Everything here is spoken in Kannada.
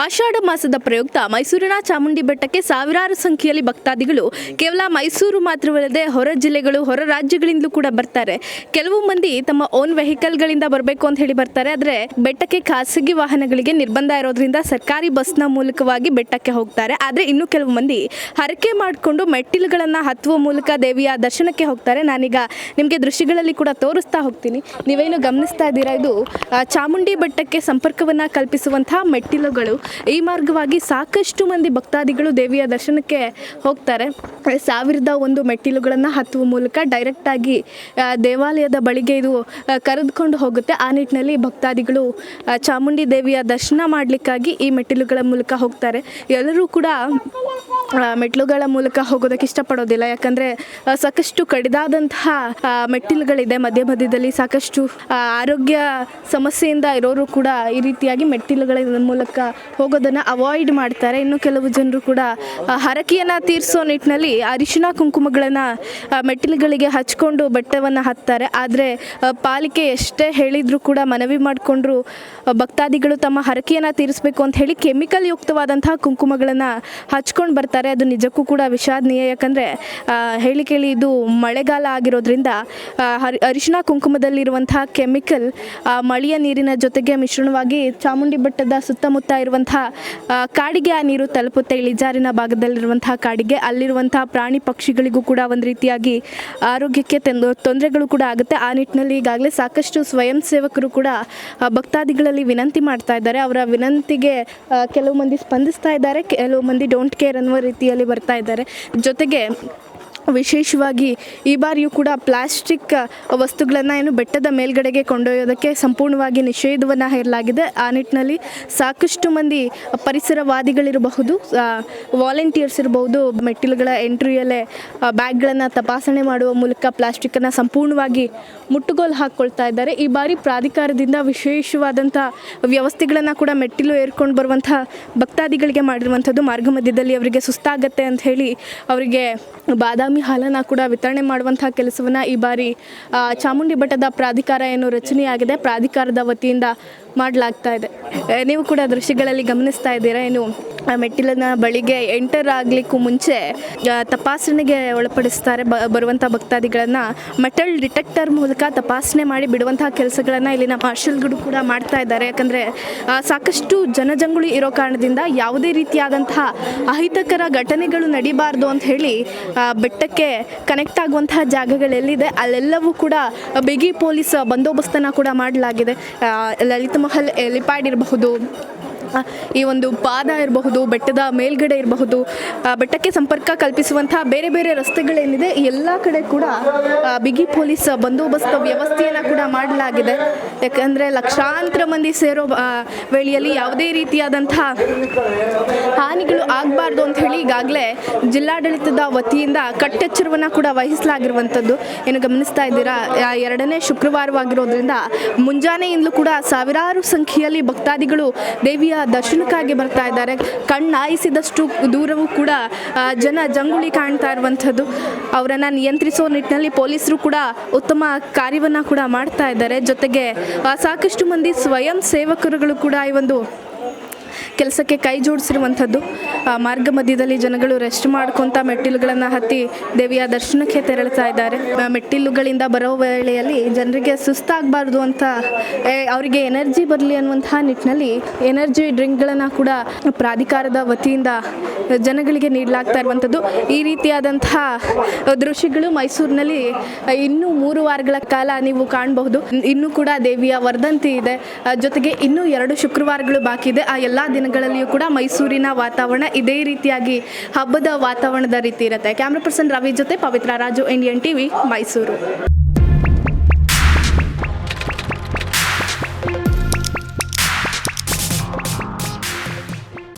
ಆಷಾಢ ಮಾಸದ ಪ್ರಯುಕ್ತ ಮೈಸೂರಿನ ಚಾಮುಂಡಿ ಬೆಟ್ಟಕ್ಕೆ ಸಾವಿರಾರು ಸಂಖ್ಯೆಯಲ್ಲಿ ಭಕ್ತಾದಿಗಳು ಕೇವಲ ಮೈಸೂರು ಮಾತ್ರವಲ್ಲದೆ ಹೊರ ಜಿಲ್ಲೆಗಳು, ಹೊರ ರಾಜ್ಯಗಳಿಂದಲೂ ಕೂಡ ಬರ್ತಾರೆ. ಕೆಲವು ಮಂದಿ ತಮ್ಮ ಓನ್ ವೆಹಿಕಲ್ಗಳಿಂದ ಬರಬೇಕು ಅಂತ ಹೇಳಿ ಬರ್ತಾರೆ. ಆದರೆ ಬೆಟ್ಟಕ್ಕೆ ಖಾಸಗಿ ವಾಹನಗಳಿಗೆ ನಿರ್ಬಂಧ ಇರೋದ್ರಿಂದ ಸರ್ಕಾರಿ ಬಸ್ನ ಮೂಲಕವಾಗಿ ಬೆಟ್ಟಕ್ಕೆ ಹೋಗ್ತಾರೆ. ಆದರೆ ಇನ್ನು ಕೆಲವು ಮಂದಿ ಹರಕೆ ಮಾಡಿಕೊಂಡು ಮೆಟ್ಟಿಲುಗಳನ್ನು ಹತ್ತುವ ಮೂಲಕ ದೇವಿಯ ದರ್ಶನಕ್ಕೆ ಹೋಗ್ತಾರೆ. ನಾನೀಗ ನಿಮಗೆ ದೃಶ್ಯಗಳಲ್ಲಿ ಕೂಡ ತೋರಿಸ್ತಾ ಹೋಗ್ತೀನಿ. ನೀವೇನು ಗಮನಿಸ್ತಾ ಇದ್ದೀರಾ? ಇದು ಚಾಮುಂಡಿ ಬೆಟ್ಟಕ್ಕೆ ಸಂಪರ್ಕವನ್ನು ಕಲ್ಪಿಸುವಂತಹ ಮೆಟ್ಟಿಲುಗಳು. ಈ ಮಾರ್ಗವಾಗಿ ಸಾಕಷ್ಟು ಮಂದಿ ಭಕ್ತಾದಿಗಳು ದೇವಿಯ ದರ್ಶನಕ್ಕೆ ಹೋಗ್ತಾರೆ. ಸಾವಿರದ ಒಂದು ಮೆಟ್ಟಿಲುಗಳನ್ನು ಹತ್ತುವ ಮೂಲಕ ಡೈರೆಕ್ಟಾಗಿ ದೇವಾಲಯದ ಬಳಿಗೆ ಇದು ಕರೆದುಕೊಂಡು ಹೋಗುತ್ತೆ. ಆ ನಿಟ್ಟಿನಲ್ಲಿ ಭಕ್ತಾದಿಗಳು ಚಾಮುಂಡಿ ದೇವಿಯ ದರ್ಶನ ಮಾಡಲಿಕ್ಕಾಗಿ ಈ ಮೆಟ್ಟಿಲುಗಳ ಮೂಲಕ ಹೋಗ್ತಾರೆ. ಎಲ್ಲರೂ ಕೂಡ ಮೆಟ್ಲುಗಳ ಮೂಲಕ ಹೋಗೋದಕ್ಕೆ ಇಷ್ಟಪಡೋದಿಲ್ಲ. ಯಾಕಂದರೆ ಸಾಕಷ್ಟು ಕಡಿದಾದಂತಹ ಮೆಟ್ಟಿಲುಗಳಿದೆ. ಮಧ್ಯ ಮಧ್ಯದಲ್ಲಿ ಸಾಕಷ್ಟು ಆರೋಗ್ಯ ಸಮಸ್ಯೆಯಿಂದ ಇರೋರು ಕೂಡ ಈ ರೀತಿಯಾಗಿ ಮೆಟ್ಟಿಲುಗಳ ಮೂಲಕ ಹೋಗೋದನ್ನು ಅವಾಯ್ಡ್ ಮಾಡ್ತಾರೆ. ಇನ್ನು ಕೆಲವು ಜನರು ಕೂಡ ಹರಕೆಯನ್ನು ತೀರಿಸೋ ನಿಟ್ಟಿನಲ್ಲಿ ಅರಿಶಿನ ಕುಂಕುಮಗಳನ್ನು ಮೆಟ್ಟಿಲುಗಳಿಗೆ ಹಚ್ಕೊಂಡು ಬೆಟ್ಟವನ್ನು ಹತ್ತಾರೆ. ಆದರೆ ಪಾಲಿಕೆ ಎಷ್ಟೇ ಹೇಳಿದರೂ ಕೂಡ ಮನವಿ ಮಾಡಿಕೊಂಡ್ರು ಭಕ್ತಾದಿಗಳು ತಮ್ಮ ಹರಕೆಯನ್ನು ತೀರಿಸಬೇಕು ಅಂತ ಹೇಳಿ ಕೆಮಿಕಲ್ ಯುಕ್ತವಾದಂತಹ ಕುಂಕುಮಗಳನ್ನು ಹಚ್ಕೊಂಡು ಬರ್ತಾರೆ. ಅದು ನಿಜಕ್ಕೂ ಕೂಡ ವಿಷಾದನೀಯ ಯಾಕಂದರೆ ಹೇಳಿ ಕೇಳಿ ಇದು ಮಳೆಗಾಲ ಆಗಿರೋದ್ರಿಂದ ಹರಿ, ಅರಿಶಿಣ ಕುಂಕುಮದಲ್ಲಿರುವಂತಹ ಕೆಮಿಕಲ್ ಮಳೆಯ ನೀರಿನ ಜೊತೆಗೆ ಮಿಶ್ರಣವಾಗಿ ಚಾಮುಂಡಿ ಬೆಟ್ಟದ ಸುತ್ತಮುತ್ತ ಇರುವಂತಹ ಕಾಡಿಗೆ ಆ ನೀರು ತಲುಪುತ್ತೆ. ಇಳಿಜಾರಿನ ಭಾಗದಲ್ಲಿರುವಂತಹ ಕಾಡಿಗೆ ಅಲ್ಲಿರುವಂತಹ ಪ್ರಾಣಿ ಪಕ್ಷಿಗಳಿಗೂ ಕೂಡ ಒಂದು ರೀತಿಯಾಗಿ ಆರೋಗ್ಯಕ್ಕೆ ತೊಂದ- ತೊಂದರೆಗಳು ಕೂಡ ಆಗುತ್ತೆ. ಆ ನಿಟ್ಟಿನಲ್ಲಿ ಈಗಾಗಲೇ ಸಾಕಷ್ಟು ಸ್ವಯಂ ಸೇವಕರು ಕೂಡ ಭಕ್ತಾದಿಗಳಲ್ಲಿ ವಿನಂತಿ ಮಾಡ್ತಾ ಇದ್ದಾರೆ. ಅವರ ವಿನಂತಿಗೆ ಕೆಲವು ಮಂದಿ ಸ್ಪಂದಿಸ್ತಾ ಇದ್ದಾರೆ. ಕೆಲವು ಮಂದಿ ಡೋಂಟ್ ಕೇರ್ ಅನ್ನುವ ರೀತಿಯಲ್ಲಿ ಬರ್ತಾ ಇದ್ದಾರೆ. ಜೊತೆಗೆ ವಿಶೇಷವಾಗಿ ಈ ಬಾರಿಯೂ ಕೂಡ ಪ್ಲಾಸ್ಟಿಕ್ ವಸ್ತುಗಳನ್ನು ಏನು ಬೆಟ್ಟದ ಮೇಲ್ಗಡೆಗೆ ಕೊಂಡೊಯ್ಯೋದಕ್ಕೆ ಸಂಪೂರ್ಣವಾಗಿ ನಿಷೇಧವನ್ನು ಹೇರಲಾಗಿದೆ. ಆ ನಿಟ್ಟಿನಲ್ಲಿ ಸಾಕಷ್ಟು ಮಂದಿ ಪರಿಸರವಾದಿಗಳಿರಬಹುದು ವಾಲಂಟಿಯರ್ಸ್ ಇರಬಹುದು, ಮೆಟ್ಟಿಲುಗಳ ಎಂಟ್ರಿಯಲ್ಲೇ ಬ್ಯಾಗ್ಗಳನ್ನು ತಪಾಸಣೆ ಮಾಡುವ ಮೂಲಕ ಪ್ಲಾಸ್ಟಿಕ್ಕನ್ನು ಸಂಪೂರ್ಣವಾಗಿ ಮುಟ್ಟುಗೋಲು ಹಾಕ್ಕೊಳ್ತಾ ಇದ್ದಾರೆ. ಈ ಬಾರಿ ಪ್ರಾಧಿಕಾರದಿಂದ ವಿಶೇಷವಾದಂಥ ವ್ಯವಸ್ಥೆಗಳನ್ನು ಕೂಡ ಮೆಟ್ಟಿಲು ಏರ್ಕೊಂಡು ಬರುವಂಥ ಭಕ್ತಾದಿಗಳಿಗೆ ಮಾಡಿರುವಂಥದ್ದು ಮಾರ್ಗ ಮಧ್ಯದಲ್ಲಿ ಅವರಿಗೆ ಸುಸ್ತಾಗತ್ತೆ ಅಂತ ಹೇಳಿ ಅವರಿಗೆ ಬಾದಾಮಿ ಹಾಲನ್ನು ಕೂಡ ವಿತರಣೆ ಮಾಡುವಂತಹ ಕೆಲಸವನ್ನು ಈ ಬಾರಿ ಚಾಮುಂಡಿ ಬೆಟ್ಟದ ಪ್ರಾಧಿಕಾರ ಏನು ರಚನೆಯಾಗಿದೆ, ಪ್ರಾಧಿಕಾರದ ವತಿಯಿಂದ ಮಾಡಲಾಗ್ತಾ ಇದೆ. ನೀವು ಕೂಡ ದೃಶ್ಯಗಳಲ್ಲಿ ಗಮನಿಸ್ತಾ ಇದ್ದೀರಾ? ಏನು ಆ ಮೆಟ್ಟಿಲಿನ ಬಳಿಗೆ ಎಂಟರ್ ಆಗಲಿಕ್ಕೂ ಮುಂಚೆ ತಪಾಸಣೆಗೆ ಒಳಪಡಿಸ್ತಾರೆ ಬ ಬರುವಂಥ ಭಕ್ತಾದಿಗಳನ್ನು. ಮೆಟಲ್ ಡಿಟೆಕ್ಟರ್ ಮೂಲಕ ತಪಾಸಣೆ ಮಾಡಿ ಬಿಡುವಂತಹ ಕೆಲಸಗಳನ್ನು ಇಲ್ಲಿನ ಮಾರ್ಷಲ್ಗಳು ಕೂಡ ಮಾಡ್ತಾ ಇದ್ದಾರೆ. ಯಾಕಂದರೆ ಸಾಕಷ್ಟು ಜನಜಂಗುಳಿ ಇರೋ ಕಾರಣದಿಂದ ಯಾವುದೇ ರೀತಿಯಾದಂತಹ ಅಹಿತಕರ ಘಟನೆಗಳು ನಡಿಬಾರ್ದು ಅಂತ ಹೇಳಿ ಬೆಟ್ಟಕ್ಕೆ ಕನೆಕ್ಟ್ ಆಗುವಂತಹ ಜಾಗಗಳೆಲ್ಲಿದೆ ಅಲ್ಲೆಲ್ಲವೂ ಕೂಡ ಬಿಗಿ ಪೊಲೀಸ್ ಬಂದೋಬಸ್ತನ್ನ ಕೂಡ ಮಾಡಲಾಗಿದೆ. ಲಲಿತ ಮಹಲ್ ಎಲಿಪ್ಯಾಡ್ ಇರಬಹುದು ಈ ಒಂದು ಪಾದ ಇರಬಹುದು, ಬೆಟ್ಟದ ಮೇಲ್ಗಡೆ ಇರಬಹುದು ಬೆಟ್ಟಕ್ಕೆ ಸಂಪರ್ಕ ಕಲ್ಪಿಸುವಂತಹ ಬೇರೆ ಬೇರೆ ರಸ್ತೆಗಳೇನಿದೆ ಎಲ್ಲ ಕಡೆ ಕೂಡ ಬಿಗಿ ಪೊಲೀಸ್ ಬಂದೋಬಸ್ತ್ ವ್ಯವಸ್ಥೆಯನ್ನು ಕೂಡ ಮಾಡಲಾಗಿದೆ. ಯಾಕಂದರೆ ಲಕ್ಷಾಂತರ ಮಂದಿ ಸೇರೋ ವೇಳೆಯಲ್ಲಿ ಯಾವುದೇ ರೀತಿಯಾದಂತಹ ಹಾನಿಗಳು ಆಗಬಾರ್ದು ಅಂತ ಹೇಳಿ ಈಗಾಗಲೇ ಜಿಲ್ಲಾಡಳಿತದ ವತಿಯಿಂದ ಕಟ್ಟೆಚ್ಚರವನ್ನು ಕೂಡ ವಹಿಸಲಾಗಿರುವಂಥದ್ದು. ಏನು ಗಮನಿಸ್ತಾ ಇದ್ದೀರಾ? ಎರಡನೇ ಶುಕ್ರವಾರವಾಗಿರೋದ್ರಿಂದ ಮುಂಜಾನೆಯಿಂದಲೂ ಕೂಡ ಸಾವಿರಾರು ಸಂಖ್ಯೆಯಲ್ಲಿ ಭಕ್ತಾದಿಗಳು ದೇವಿಯ ದರ್ಶನಕ್ಕಾಗಿ ಬರ್ತಾ ಇದ್ದಾರೆ. ಕಣ್ಣಾಯಿಸಿದಷ್ಟು ದೂರವೂ ಕೂಡ ಜನ ಜಂಗುಳಿ ಕಾಣ್ತಾ ಇರುವಂಥದ್ದು. ಅವರನ್ನು ನಿಯಂತ್ರಿಸೋ ನಿಟ್ಟಿನಲ್ಲಿ ಪೊಲೀಸರು ಕೂಡ ಉತ್ತಮ ಕಾರ್ಯವನ್ನು ಕೂಡ ಮಾಡ್ತಾ ಇದ್ದಾರೆ. ಜೊತೆಗೆ ಸಾಕಷ್ಟು ಮಂದಿ ಸ್ವಯಂ ಸೇವಕರುಗಳು ಕೂಡ ಈ ಒಂದು ಕೆಲಸಕ್ಕೆ ಕೈ ಜೋಡಿಸಿರುವಂಥದ್ದು. ಮಾರ್ಗ ಮಧ್ಯದಲ್ಲಿ ಜನಗಳು ರೆಸ್ಟ್ ಮಾಡ್ಕೊತ ಮೆಟ್ಟಿಲುಗಳನ್ನು ಹತ್ತಿ ದೇವಿಯ ದರ್ಶನಕ್ಕೆ ತೆರಳ್ತಾ ಇದ್ದಾರೆ. ಮೆಟ್ಟಿಲುಗಳಿಂದ ಬರೋ ವೇಳೆಯಲ್ಲಿ ಜನರಿಗೆ ಸುಸ್ತಾಗಬಾರ್ದು ಅಂತ ಅವರಿಗೆ ಎನರ್ಜಿ ಬರಲಿ ಅನ್ನುವಂತಹ ನಿಟ್ಟಿನಲ್ಲಿ ಎನರ್ಜಿ ಡ್ರಿಂಕ್ಗಳನ್ನು ಕೂಡ ಪ್ರಾಧಿಕಾರದ ವತಿಯಿಂದ ಜನಗಳಿಗೆ ನೀಡಲಾಗ್ತಾ ಇರುವಂಥದ್ದು. ಈ ರೀತಿಯಾದಂತಹ ದೃಶ್ಯಗಳು ಮೈಸೂರಿನಲ್ಲಿ ಇನ್ನೂ ಮೂರು ವಾರಗಳ ಕಾಲ ನೀವು ಕಾಣಬಹುದು. ಇನ್ನೂ ಕೂಡ ದೇವಿಯ ವರ್ಧಂತಿ ಇದೆ. ಜೊತೆಗೆ ಇನ್ನೂ ಎರಡು ಶುಕ್ರವಾರಗಳು ಬಾಕಿ ಇದೆ. ಆ ಎಲ್ಲ ದಿನಗಳಲ್ಲಿಯೂ ಕೂಡ ಮೈಸೂರಿನ ವಾತಾವರಣ ಇದೇ ರೀತಿಯಾಗಿ ಹಬ್ಬದ ವಾತಾವರಣದ ರೀತಿ ಇರುತ್ತೆ. ಕ್ಯಾಮ್ರಾ ಪರ್ಸನ್ ರವಿ ಜೊತೆ ಪವಿತ್ರ ರಾಜು ಇಂಡಿಯನ್ ಟಿವಿ ಮೈಸೂರು